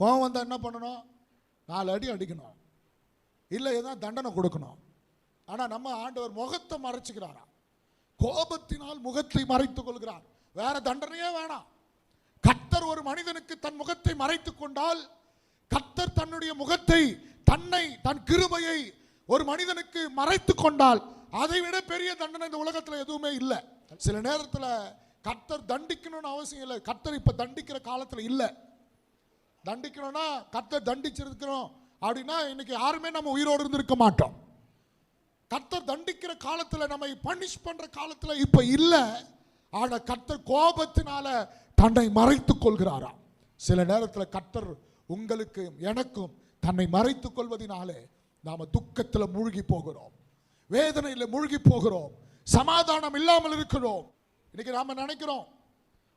கோவம் வந்தால் என்ன பண்ணணும்? நாலு அடி அடிக்கணும். இல்லை ஏதாவது தண்டனை கொடுக்கணும். ஆனால் நம்ம ஆண்டவர் முகத்தை மறைச்சிக்கிறாராம் கோபத்தினால் முகத்தை மறைத்துக் கொள்கிறார். வேற தண்டனையே வேணாம். கத்தர் ஒரு மனிதனுக்கு தன் முகத்தை மறைத்துக் கொண்டால் கத்தர் தன்னுடைய முகத்தை தன்னை தன் கிருபையை ஒரு மனிதனுக்கு மறைத்து கொண்டால் அதை விட பெரிய தண்டனை இந்த உலகத்தில் எதுவுமே இல்லை. சில நேரத்தில் கர்த்தர் தண்டிக்கணும்னு அவசியம் இல்லை. கர்த்தர் இப்போ தண்டிக்கிற காலத்தில் இல்லை. தண்டிக்கணும்னா கர்த்தர் தண்டிச்சிருக்கிறோம். அப்படின்னா இன்னைக்கு யாருமே நம்ம உயிரோடு இருந்திருக்க மாட்டோம். கர்த்தர் தண்டிக்கிற காலத்தில் நம்மை பனிஷ் பண்ணுற காலத்தில் இப்போ இல்லை. ஆனால் கர்த்தர் கோபத்தினால தன்னை மறைத்து கொள்கிறாராம் சில நேரத்தில் கர்த்தர் உங்களுக்கும் எனக்கும் தன்னை மறைத்து கொள்வதனாலே நாம் துக்கத்தில் மூழ்கி போகிறோம். வேதனையில் மூழ்கி போகிறோம். சமாதானம் இல்லாமல் இருக்கிறோம். இன்னைக்கு நாம் நினைக்கிறோம்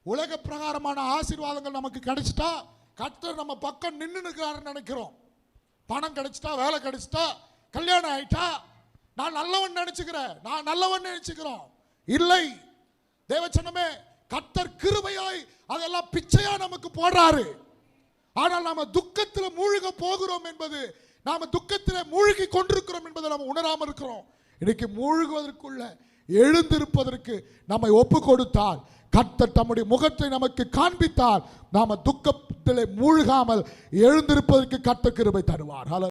உலக பிரகாரமான ஆசீர்வாதங்கள் நமக்கு கிடைச்சிட்டா கர்த்தர் நம்ம பக்கம் நின்று நினைக்கிறோம். பணம் கிடைச்சிட்டா வேலை கிடைச்சிட்டா கல்யாணம் ஆயிட்டா நான் நல்லவன் நினைச்சுக்கிறேன். நான் நல்லவன் நினைச்சுக்கிறோம். இல்லை. தேவச்சனமே கர்த்தர் கிருபையாய் அதெல்லாம் பிச்சையா நமக்கு போடுறாரு. ஆனால் நாம துக்கத்தில் மூழ்க போகிறோம் என்பது நாம துக்கத்தில் மூழ்கி கொண்டிருக்கிறோம் என்பதை நம்ம உணராமல் இருக்கிறோம். இன்னைக்கு மூழ்குவதற்குள்ள எழுந்திருப்பதற்கு நம்மை ஒப்பு கொடுத்தால் கர்த்தர் தம்முடைய முகத்தை நமக்கு காண்பித்தால் நாம துக்கத்திலே மூழ்காமல் எழுந்திருப்பதற்கு கர்த்த கிருபை தருவார்.